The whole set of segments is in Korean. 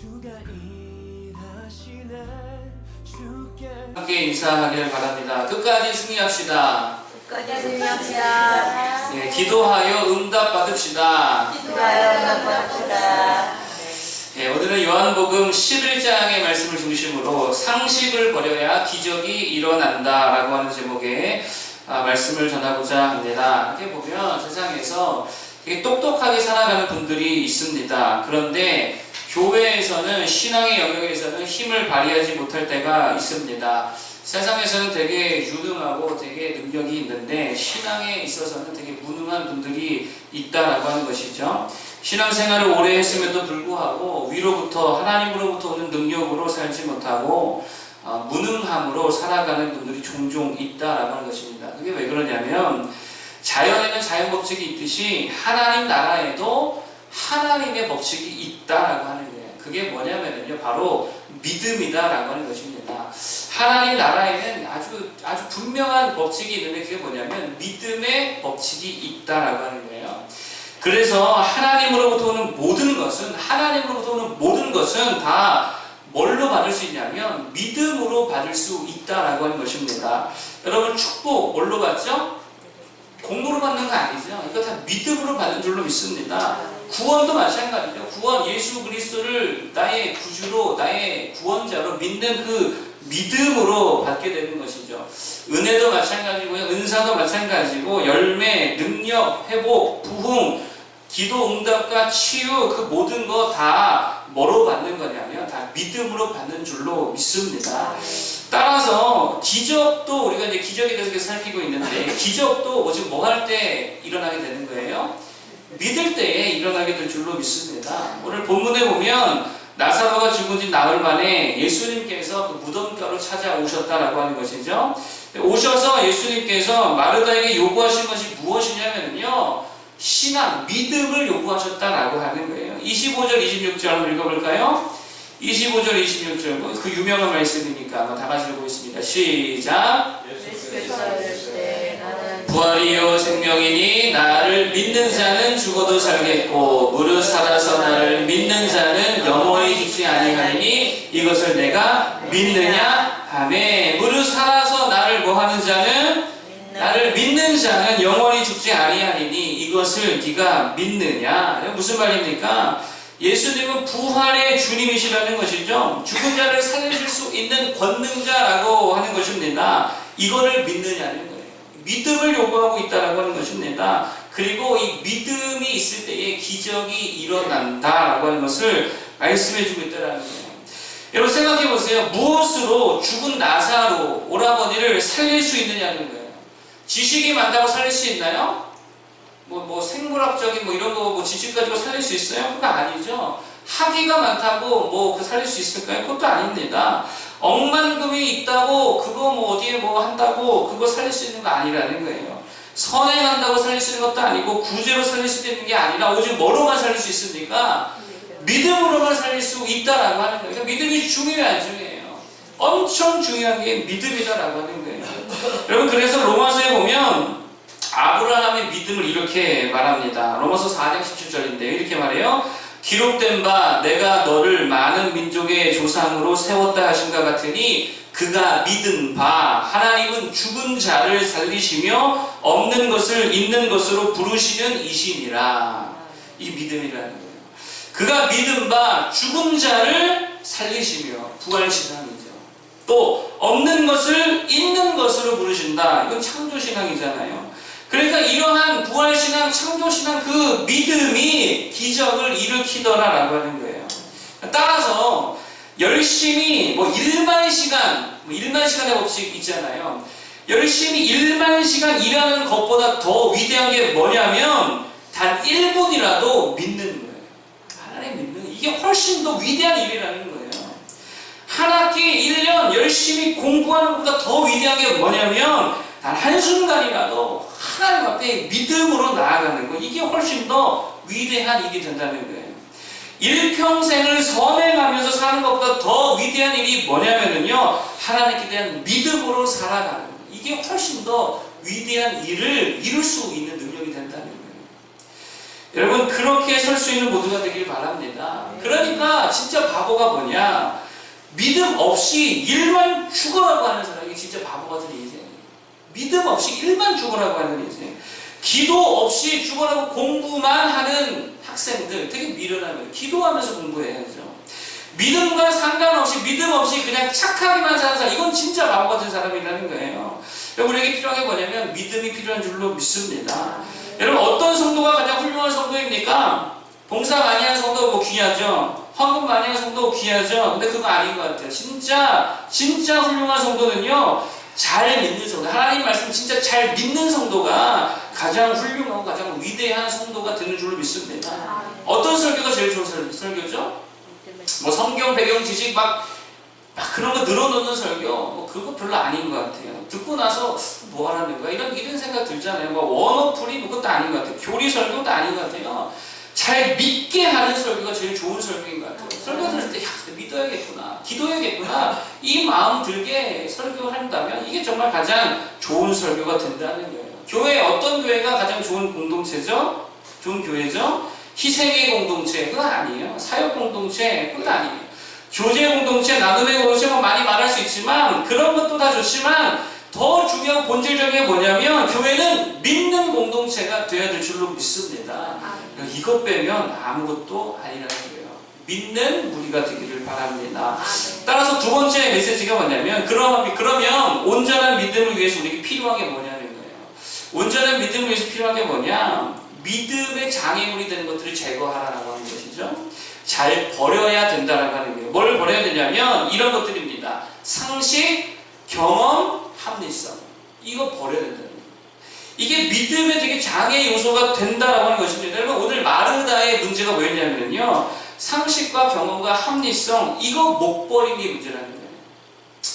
주가 일하시네 주께 함께 인사하길 바랍니다. 끝까지 승리합시다. 끝까지 승리합시다. 네, 기도하여 응답 받읍시다. 기도하여 응답합시다. 네, 오늘은 요한복음 11장의 말씀을 중심으로 상식을 버려야 기적이 일어난다라고 하는 제목의 아, 말씀을 전하고자 합니다. 이렇게 보면 세상에서 되게 똑똑하게 살아가는 분들이 있습니다. 그런데 교회에서는 신앙의 영역에서는 힘을 발휘하지 못할 때가 있습니다. 세상에서는 되게 유능하고 되게 능력이 있는데 신앙에 있어서는 되게 무능한 분들이 있다라고 하는 것이죠. 신앙생활을 오래 했음에도 불구하고 위로부터 하나님으로부터 오는 능력으로 살지 못하고 어, 무능함으로 살아가는 분들이 종종 있다라고 하는 것입니다. 그게 왜 그러냐면 자연에는 자연 법칙이 있듯이 하나님 나라에도 하나님의 법칙이 있다라고 하는 거예요. 그게 뭐냐면요, 바로 믿음이다라고 하는 것입니다. 하나님 나라에는 아주 아주 분명한 법칙이 있는데 그게 뭐냐면 믿음의 법칙이 있다라고 하는 거예요. 그래서 하나님으로부터 오는 모든 것은 하나님으로부터 오는 모든 것은 다 뭘로 받을 수 있냐면 믿음으로 받을 수 있다라고 하는 것입니다. 여러분 축복 뭘로 받죠? 공로로 받는 거 아니죠. 이거 다 믿음으로 받는 줄로 믿습니다. 구원도 마찬가지죠. 구원 예수 그리스도를 나의 구주로 나의 구원자로 믿는 그 믿음으로 받게 되는 것이죠. 은혜도 마찬가지고요. 은사도 마찬가지고 열매, 능력, 회복, 부흥, 기도 응답과 치유 그 모든 거 다 뭐로 받는 거냐면 다 믿음으로 받는 줄로 믿습니다. 따라서 기적도 우리가 이제 기적에 대해서 살피고 있는데 기적도 오직 뭐 할 때 일어나게 되는 거예요? 믿을 때에 일어나게 될 줄로 믿습니다. 오늘 본문에 보면 나사로가 죽은 지 나흘 만에 예수님께서 그 무덤가로 찾아오셨다라고 하는 것이죠. 오셔서 예수님께서 마르다에게 요구하신 것이 무엇이냐면요. 신앙, 믿음을 요구하셨다라고 하는 거예요. 25절, 26절 한번 읽어볼까요? 25절, 26절, 그 유명한 말씀이니까 한번 다 같이 읽어보겠습니다. 시작. 예수께서 부활이요 생명이니 나를 믿는 자는 죽어도 살겠고 무릇 살아서 나를 믿는 자는 영원히 죽지 아니하리니 이것을 내가 믿느냐 하매 무릇 살아서 나를 뭐하는 자는 나를 믿는 자는 영원히 죽지 아니하리니 이것을 네가 믿느냐 무슨 말입니까? 예수님은 부활의 주님이시라는 것이죠. 죽은 자를 살리실 수 있는 권능자라고 하는 것입니다. 이거를 믿느냐는 거예요. 믿음을 요구하고 있다라고 하는 것입니다. 그리고 이 믿음이 있을 때에 기적이 일어난다라고 하는 것을 말씀해 주고 있다라는 거예요. 여러분 생각해 보세요. 무엇으로 죽은 나사로 오라버니를 살릴 수 있느냐는 거예요. 지식이 많다고 살릴 수 있나요? 뭐, 뭐 생물학적인 뭐 이런 거 뭐 지식 가지고 살릴 수 있어요? 그거 아니죠. 학위가 많다고 뭐 그 살릴 수 있을까요? 그것도 아닙니다. 억만금이 있다고 그거 뭐 어디에 뭐 한다고 그거 살릴 수 있는 거 아니라는 거예요. 선행한다고 살릴 수 있는 것도 아니고 구제로 살릴 수 있는 게 아니라 오직 뭐로만 살릴 수 있습니까? 믿음으로만 살릴 수 있다라고 하는 거예요. 그러니까 믿음이 중요해요, 안 중요해요? 엄청 중요한 게 믿음이다라고 하는 거예요. 여러분 그래서 로마서에 보면 아브라함의 믿음을 이렇게 말합니다. 로마서 4장 17절인데 이렇게 말해요. 기록된 바 내가 너를 많은 민족의 조상으로 세웠다 하신가 같으니 그가 믿은 바 하나님은 죽은 자를 살리시며 없는 것을 있는 것으로 부르시는 이신이라. 이 믿음이라는 거예요. 그가 믿은 바 죽은 자를 살리시며 부활신앙이죠. 또 없는 것을 있는 것으로 부르신다. 이건 창조신앙이잖아요. 그러니까 이러한 부활신앙, 창조신앙 그 믿음이 기적을 일으키더라라고 하는 거예요. 따라서 열심히 뭐 1만 시간, 뭐 1만 시간의 법칙 있잖아요. 열심히 1만 시간 일하는 것보다 더 위대한 게 뭐냐면 단 1분이라도 믿는 거예요. 하나님 믿는 이게 훨씬 더 위대한 일이라는 거예요. 한 학기 1년 열심히 공부하는 것보다 더 위대한 게 뭐냐면 단 한순간이라도 하나님 앞에 믿음으로 나아가는 거 이게 훨씬 더 위대한 일이 된다는 거예요. 일평생을 선행하면서 사는 것보다 더 위대한 일이 뭐냐면요 하나님께 대한 믿음으로 살아가는 거 이게 훨씬 더 위대한 일을 이룰 수 있는 능력이 된다는 거예요. 여러분 그렇게 설 수 있는 모두가 되길 바랍니다. 그러니까 진짜 바보가 뭐냐? 믿음 없이 일만 죽어라고 하는 사람이 진짜 바보 같은 인생이에요. 믿음 없이 일만 죽어라고 하는 인생. 기도 없이 죽어라고 공부만 하는 학생들 되게 미련하면 기도하면서 공부해야죠. 믿음과 상관없이 믿음 없이 그냥 착하게만 사는 사람 이건 진짜 바보 같은 사람이라는 거예요. 여러분 우리에게 필요한 게 뭐냐면 믿음이 필요한 줄로 믿습니다. 여러분 어떤 성도가 가장 훌륭한 성도입니까? 봉사 많이 하는 성도 뭐 귀하죠. 헌금 많이 하는 성도 귀하죠. 근데 그거 아닌 것 같아요. 진짜 진짜 훌륭한 성도는요. 잘 믿는 성도, 하나님 말씀 진짜 잘 믿는 성도가 가장 훌륭하고 가장 위대한 성도가 되는 줄로 믿습니다. 어떤 설교가 제일 좋은 설- 설교죠? 뭐 성경 배경 지식 막, 막 그런 거 늘어놓는 설교 뭐 그거 별로 아닌 것 같아요. 듣고 나서 뭐 하라는 거야 이런 이런 생각 들잖아요. 뭐 원어풀이 뭐 그것도 아닌 것 같아요. 교리 설교도 아닌 것 같아요. 잘 믿게 하는 설교가 제일 좋은 설교인 것 같아요. 설교 들을 때 야, 믿어야겠구나, 기도해야겠구나 이 마음 들게 설교한다면 이게 정말 가장 좋은 설교가 된다는 거예요. 교회 어떤 교회가 가장 좋은 공동체죠? 좋은 교회죠? 희생의 공동체 그거 아니에요. 사역 공동체 그거 아니에요. 교제 공동체, 나눔의 공동체 뭐 많이 말할 수 있지만 그런 것도 다 좋지만 더 중요한 본질적인 게 뭐냐면 교회는 믿는 공동체가 되어야 될 줄로 믿습니다. 이것 빼면 아무것도 아니라는 거예요. 믿는 무리가 되기를 바랍니다. 따라서 두 번째 메시지가 뭐냐면 그럼, 그러면 온전한 믿음을 위해서 우리에게 필요한 게 뭐냐는 거예요. 온전한 믿음을 위해서 필요한 게 뭐냐? 믿음의 장애물이 되는 것들을 제거하라고 하는 것이죠. 잘 버려야 된다라고 하는 거예요. 뭘 버려야 되냐면 이런 것들입니다. 상식, 경험, 합리성. 이거 버려야 거예요. 이게 믿음의 되게 장애 요소가 된다라고 하는 것입니다. 여러분 오늘 마르다의 문제가 뭐였냐면요. 상식과 경험과 합리성 이거 못 버린 게 문제라는 거예요.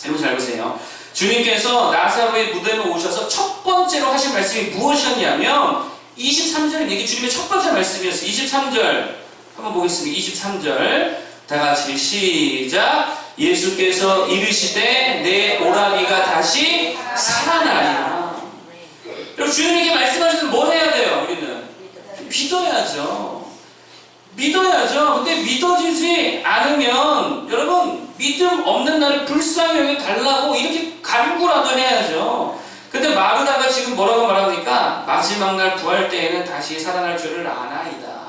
여러분 잘 보세요. 주님께서 나사로의 무덤에 오셔서 첫 번째로 하신 말씀이 무엇이었냐면 23절은 이게 주님의 첫 번째 말씀이었어요. 23절 한번 보겠습니다. 23절 다 같이 시작 예수께서 이르시되 내 오라비가 다시 살아나리라. 여러분 주님에게 말씀하시는 뭘 해야 돼요? 우리는 믿어야죠. 믿어야죠. 근데 믿어지지 않으면 여러분 믿음 없는 나를 불쌍히 여겨 달라고 이렇게 간구라도 해야죠. 근데 마르다가 지금 뭐라고 말합니까? 마지막 날 부활 때에는 다시 살아날 줄을 아나이다.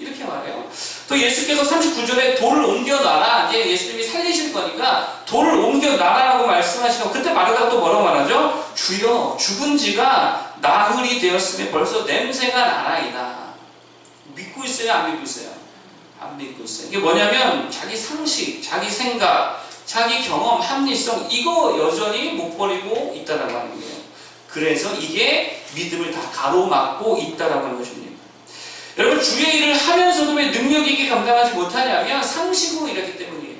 이렇게 말해요. 또 예수께서 39절에 돌을 옮겨놔라. 이제 예수님이 살리실 거니까 돌을 옮겨놔라라고 말씀하시고 그때 마르다가 또 뭐라고 말하죠? 주여 죽은 지가 나흘이 되었으니 벌써 냄새가 나나이다. 믿고 있어요? 안 믿고 있어요? 안 믿고 있어요. 이게 뭐냐면 자기 상식, 자기 생각, 자기 경험, 합리성 이거 여전히 못 버리고 있다라고 하는 거예요. 그래서 이게 믿음을 다 가로막고 있다라고 하는 것입니다. 여러분 주의 일을 하면서도 왜 능력 있게 감당하지 못하냐면 상식으로 일하기 때문이에요.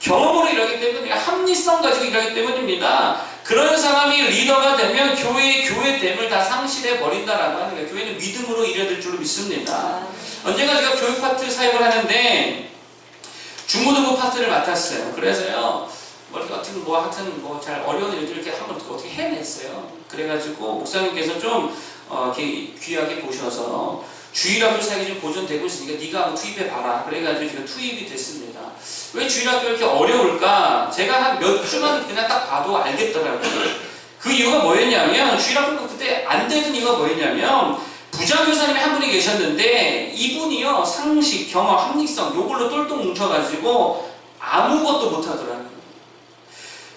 경험으로 일하기 때문이에요. 합리성 가지고 일하기 때문입니다. 그런 사람이 리더가 되면 교회의 교회됨을 다 상실해 버린다라고 하는 거예요. 교회는 믿음으로 일해야 될 줄로 믿습니다. 언젠가 제가 교육 파트 사역을 하는데 중고등부 파트를 맡았어요. 그래서요, 뭐 하여튼 뭐 하여튼 뭐 잘 어려운 일들 이렇게 한번 어떻게 해냈어요. 그래가지고 목사님께서 좀 어, 이렇게 귀하게 보셔서 주일학교 사역이 좀 보존되고 있으니까 네가 한번 투입해 봐라. 그래가지고 제가 투입이 됐습니다. 왜 주일학교 이렇게 어려울까? 제가 한 몇 주만 그냥 딱 봐도 알겠더라고요. 그 이유가 뭐였냐면 주일학교가 그때 안 되는 이유가 뭐였냐면 부장교사님이 한 분이 계셨는데 이분이요 상식, 경험, 합리성 요걸로 똘똘 뭉쳐가지고 아무것도 못하더라고요.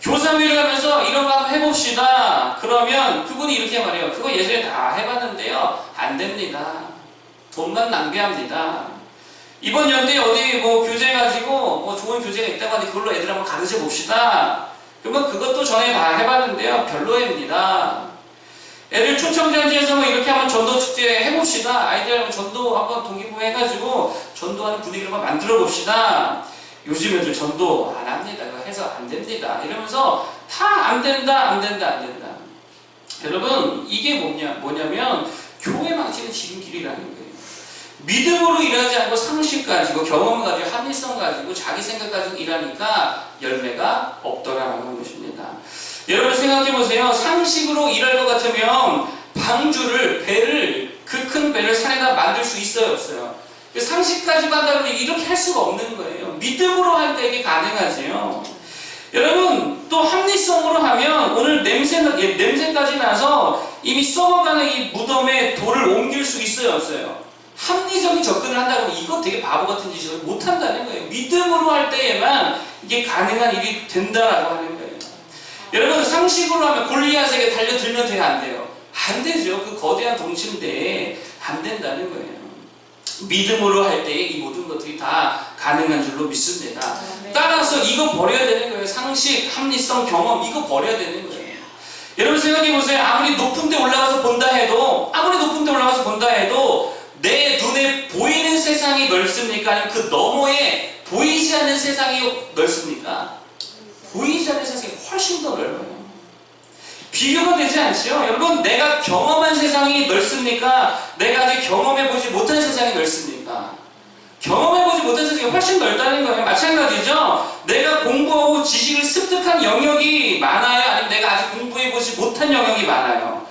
교사회를 하면서 이런 거 한번 해봅시다. 그러면 그분이 이렇게 말해요. 그거 예전에 다 해봤는데요. 안 됩니다. 돈만 낭비합니다. 이번 연도에 어디 뭐 교재 가지고 뭐 좋은 교재가 있다고 하니 그걸로 애들 한번 가르쳐 봅시다. 그러면 그것도 전에 다 해봤는데요. 별로입니다. 애들 초청잔치에서 뭐 이렇게 한번 전도 축제 해봅시다. 아이들 한번 전도 한번 동기부 해가지고 전도하는 분위기를 한번 만들어 봅시다. 요즘 애들 전도 안 합니다. 해서 안 됩니다. 이러면서 다 안 된다, 안 된다, 안 된다. 여러분, 이게 뭐냐, 뭐냐면 교회 망치는 지름길이라는 거예요. 믿음으로 일하지 않고 상식 가지고 경험 가지고 합리성 가지고 자기 생각 가지고 일하니까 열매가 없더라라는 것입니다. 여러분 생각해 보세요. 상식으로 일할 것 같으면 방주를 배를 그 큰 배를 산에다 만들 수 있어요, 없어요? 그 상식까지 받아면 이렇게 할 수가 없는 거예요. 믿음으로 할 때 이게 가능하지요. 여러분 또 합리성으로 하면 오늘 냄새 예, 냄새까지 나서 이미 썩어가는 이 무덤에 돌을 옮길 수 있어요, 없어요? 합리적인 접근을 한다고 이거 되게 바보 같은 짓을 못 한다는 거예요. 믿음으로 할 때에만 이게 가능한 일이 된다라고 하는 거예요. 여러분 상식으로 하면 골리앗에게 달려들면 돼요, 안 돼요? 안 되죠. 그 거대한 덩치인데 안 된다는 거예요. 믿음으로 할때이 모든 것들이 다 가능한 줄로 믿습니다. 따라서 이거 버려야 되는 거예요. 상식, 합리성, 경험 이거 버려야 되는 거예요. 여러분 생각해 보세요. 아무리 높은 데 올라가서 본다 해도 아무리 높은 데 올라가서 본다 해도 세상이 넓습니까? 아니면 그 너머에 보이지 않는 세상이 넓습니까? 보이지 않는 세상이 훨씬 더 넓어요. 비교가 되지 않죠? 여러분, 내가 경험한 세상이 넓습니까? 내가 아직 경험해보지 못한 세상이 넓습니까? 경험해보지 못한 세상이 훨씬 넓다는 거예요. 마찬가지죠? 내가 공부하고 지식을 습득한 영역이 많아요? 아니면 내가 아직 공부해보지 못한 영역이 많아요?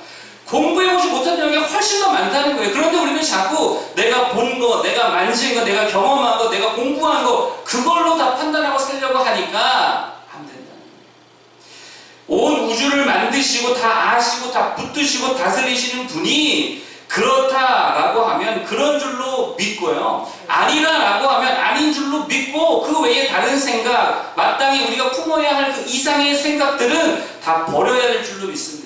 공부해보지 못한 영역이 훨씬 더 많다는 거예요. 그런데 우리는 자꾸 내가 본 거, 내가 만진 거, 내가 경험한 거, 내가 공부한 거, 그걸로 다 판단하고 살려고 하니까 안 거예요. 온 우주를 만드시고 다 아시고 다 붙드시고 다스리시는 분이 그렇다라고 하면 그런 줄로 믿고요. 아니라라고 하면 아닌 줄로 믿고 그 외에 다른 생각, 마땅히 우리가 품어야 할 그 이상의 생각들은 다 버려야 될 줄로 믿습니다.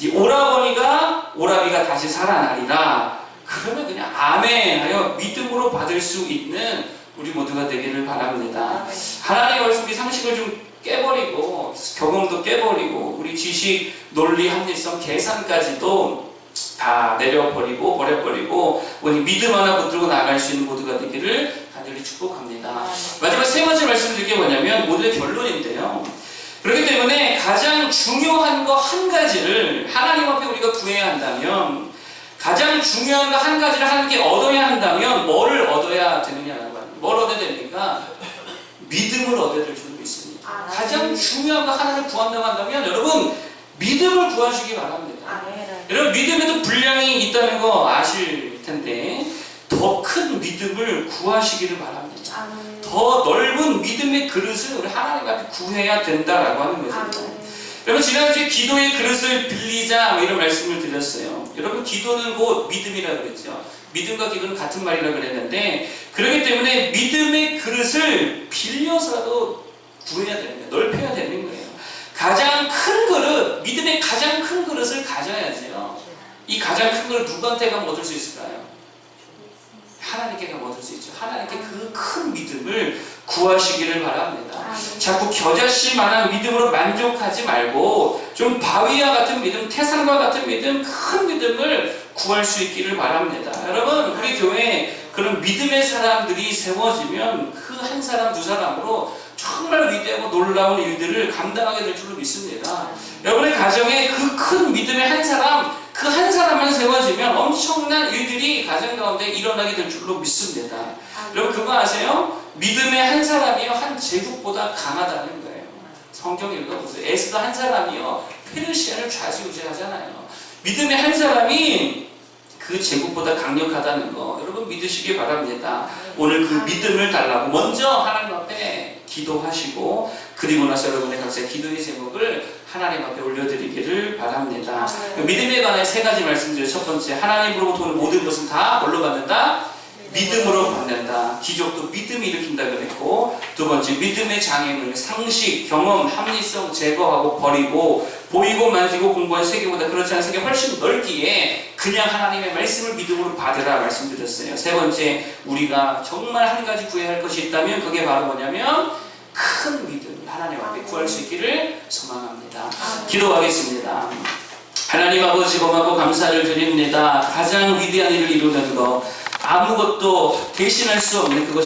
이 오라버니가 오라비가 다시 살아나리라. 그러면 그냥 아멘 하여 믿음으로 받을 수 있는 우리 모두가 되기를 바랍니다. 하나님의 말씀이 상식을 좀 깨버리고 경험도 깨버리고 우리 지식, 논리, 합리성, 계산까지도 다 내려버리고 버려버리고 우리 믿음 하나 붙들고 나갈 수 있는 모두가 되기를 간절히 축복합니다. 마지막 세 번째 말씀드릴 게 뭐냐면 모두의 결론인데요. 그렇기 때문에 가장 중요한 거 한 가지를 하나님 앞에 우리가 구해야 한다면 가장 중요한 거 한 가지를 하나님께 얻어야 한다면 뭐를 얻어야 되느냐는 거예요. 뭘 얻어야 됩니까? 믿음을 얻어야 될줄 믿습니다. 가장 중요한 거 하나를 구한다고 한다면 여러분 믿음을 구하시기 바랍니다. 여러분 믿음에도 분량이 있다는 거 아실 텐데 더 큰 믿음을 구하시기를 바랍니다. 더 넓은 믿음의 그릇을 우리 하나님 앞에 구해야 된다라고 하는 거죠. 여러분 지난주에 기도의 그릇을 빌리자 뭐 이런 말씀을 드렸어요. 여러분 기도는 곧 믿음이라 그랬죠. 믿음과 기도는 같은 말이라 그랬는데 그렇기 때문에 믿음의 그릇을 빌려서라도 구해야 되는 거예요. 넓혀야 되는 거예요. 가장 큰 그릇, 믿음의 가장 큰 그릇을 가져야지요. 이 가장 큰 그릇 누구한테 가면 얻을 수 있을까요? 하나님께 가면 얻을 수 있죠. 하나님께 그 큰 믿음을 구하시기를 바랍니다. 자꾸 겨자씨만한 믿음으로 만족하지 말고 좀 바위와 같은 믿음, 태산과 같은 믿음, 큰 믿음을 구할 수 있기를 바랍니다. 여러분, 우리 교회에 그런 믿음의 사람들이 세워지면 그 한 사람, 두 사람으로 정말 위대하고 놀라운 일들을 감당하게 될 줄로 믿습니다. 여러분의 가정에 그 큰 믿음의 한 사람, 그 한 사람만 세워지면 엄청난 일들이 가정 가운데 일어나게 될 줄로 믿습니다. 여러분 그거 아세요? 믿음의 한 사람이요 한 제국보다 강하다는 거예요. 성경 읽어보세요. 에스더 한 사람이요 페르시아를 좌지우지하잖아요. 믿음의 한 사람이 그 제국보다 강력하다는 거 여러분 믿으시기 바랍니다. 오늘 그 믿음을 달라고 먼저 하나님 앞에 기도하시고 그리고 나서 여러분의 각자 기도의 제목을 하나님 앞에 올려드리기를 바랍니다. 그 믿음에 관한 세 가지 말씀드려요. 첫 번째 하나님으로부터 오는 모든 것은 다 뭘로 받는다? 믿음으로 받는다. 기적도 믿음이 일으킨다 그랬고 두 번째 믿음의 장애물 상식, 경험, 합리성 제거하고 버리고 보이고 만지고 공부한 세계보다 그렇지 않은 세계 훨씬 넓기에 그냥 하나님의 말씀을 믿음으로 받으라 말씀드렸어요. 세 번째 우리가 정말 한 가지 구해야 할 것이 있다면 그게 바로 뭐냐면 큰 믿음 하나님 앞에 구할 수 있기를 소망합니다. 기도하겠습니다. 하나님 아버지 고맙고 감사를 드립니다. 가장 위대한 일을 이루는 것 아무것도 대신할 수 없는 그것